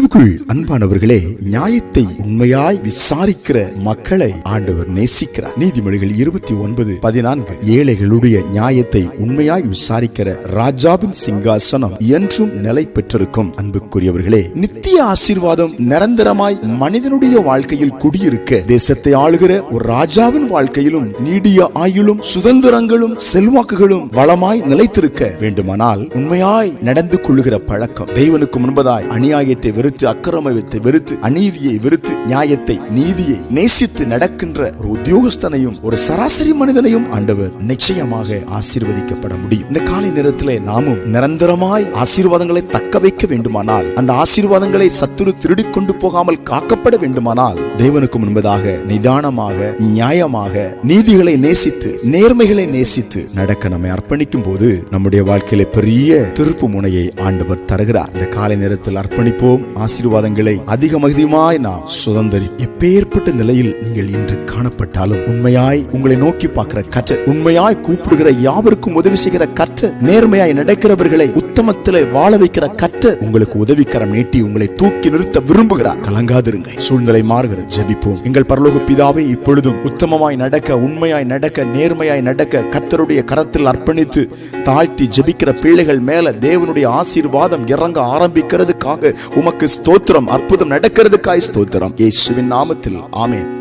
чтобы கிறிஸ்துவுக்குள் அன்பானவர்களே நியாயத்தை உண்மையாய் விசாரிக்கிற மக்களை ஆண்டவர் நேசிக்கிறார். நீதிமொழிகள் இருபத்தி ஒன்பது பதினான்கு ஏழைகளுடைய நியாயத்தை உண்மையாய் விசாரிக்கிற ராஜாவின் சிங்காசனம் என்றும் நிலை பெற்றிருக்கும். அன்புக்குரியவர்களே நித்திய ஆசீர்வாதம் நிரந்தரமாய் மனிதனுடைய வாழ்க்கையில் குடியிருக்க தேசத்தை ஆளுகிற ஒரு ராஜாவின் வாழ்க்கையிலும் நீடிய ஆயுளும் சுதந்திரங்களும் செல்வாக்குகளும் வளமாய் நிலைத்திருக்க வேண்டுமானால் உண்மையாய் நடந்து கொள்ளுகிற பழக்கம் தெய்வனுக்கு முன்பதாய் அநியாயத்தை வெறுத்து அக்கிரமத்தை வெறுத்து அநீதியை வெறுத்து நியாயத்தை நீதியை நேசித்து நடக்கின்ற ஒரு உத்தியோகஸ்தனையும் ஒரு சராசரி மனிதனையும் ஆண்டவர் நிச்சயமாக ஆசீர்வதிக்கப்பட முடியும். இந்த காலை நேரத்திலே நாமும் நிரந்தரமாய் ஆசீர்வாதங்களை தக்க வைக்க வேண்டுமானால் அந்த ஆசீர்வாதங்களை சத்துரு திருடி கொண்டு போகாமல் காக்கப்பட வேண்டுமானால் தேவனுக்கு முன்பதாக நிதானமாக நியாயமாக நீதிகளை நேசித்து நேர்மைகளை நேசித்து நடக்க நம்மை அர்ப்பணிக்கும் போது நம்முடைய வாழ்க்கையில பெரிய திருப்பு முனையை ஆண்டவர் தருகிறார். இந்த காலை நேரத்தில் அர்ப்பணிப்போம் ஆசீர்வாதங்களை அதிக மகிதமாய் நாம் சுதந்திரி எப்பேற்பட்ட நிலையில் நீங்கள் இன்று காணப்பட்டாலும் உண்மையாய் உங்களை நோக்கி பார்க்கிற கற்ற உண்மையாய் கூப்பிடுகிற யாவருக்கும் உதவி செய்கிற கற்ற நேர்மையாய் நடக்கிறவர்களை உத்தமத்தில் வாழ வைக்கிற கற்ற உங்களுக்கு உதவிக்கரம் நீட்டி உங்களை தூக்கி நிறுத்த விரும்புகிறார். கலங்காதிருங்க சூழ்நிலை மாறுகிற ஜபிப்போம். எங்கள் பரலோக பிதாவை இப்பொழுதும் உத்தமமாய் நடக்க உண்மையாய் நடக்க நேர்மையாய் நடக்க கத்தருடைய கரத்தில் அர்ப்பணித்து தாழ்த்தி ஜபிக்கிற பிள்ளைகள் மேல தேவனுடைய ஆசீர்வாதம் இறங்க ஆரம்பிக்கிறதுக்காக உமக்கு ஸ்தோத்திரம் அற்புதம் நடக்கிறதுக்காய் ஸ்தோத்திரம். இயேசுவின் நாமத்தில். ஆமேன்.